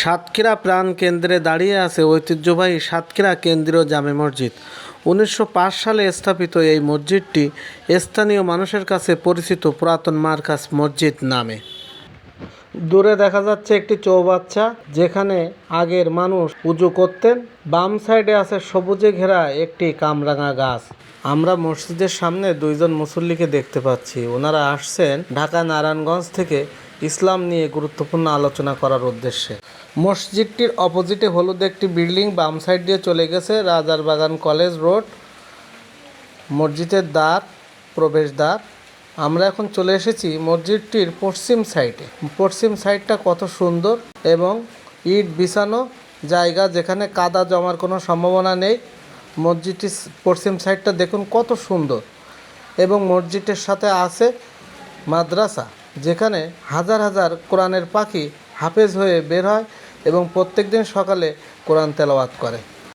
সাতক্ষীরা প্রাণ কেন্দ্রে দাঁড়িয়ে আছে ঐতিহ্যবাহী সাতক্ষীরা কেন্দ্রীয় জামে মসজিদ। উনিশশো পাঁচ সালে স্থাপিত এই মসজিদটি স্থানীয় মানুষের কাছে পরিচিত পুরাতন মার্কাস মসজিদ নামে। দূরে দেখা যাচ্ছে একটি চৌবাচ্চা, যেখানে আগের মানুষ পুজো করতেন। বাম সাইডে আছে সবুজে ঘেরা একটি কামরাঙা গাছ। আমরা মসজিদের সামনে দুইজন মুসল্লিকে দেখতে পাচ্ছি। ওনারা আসছেন ঢাকা নারায়ণগঞ্জ থেকে ইসলাম নিয়ে গুরুত্বপূর্ণ আলোচনা করার উদ্দেশ্যে। মসজিদটির অপোজিটে হলুদ একটি বিল্ডিং বাম সাইড দিয়ে চলে গেছে রাজারবাগান কলেজ রোড, মসজিদের দ্বার প্রবেশদ্বার আমরা এখন চলে এসেছি মসজিদটির পশ্চিম সাইডে। পশ্চিম সাইডটা কত সুন্দর এবং ইট বিছানো জায়গা যেখানে কাদা জমার কোনো সম্ভাবনা নেই। মসজিদটির পশ্চিম সাইডটা দেখুন কত সুন্দর এবং মসজিদের সাথে আছে মাদ্রাসা। যেখানে হাজার হাজার কোরআনের পাখি হাফেজ হয়ে বের হয় এবং প্রত্যেক দিন সকালে কোরআন তেলাওয়াত করে।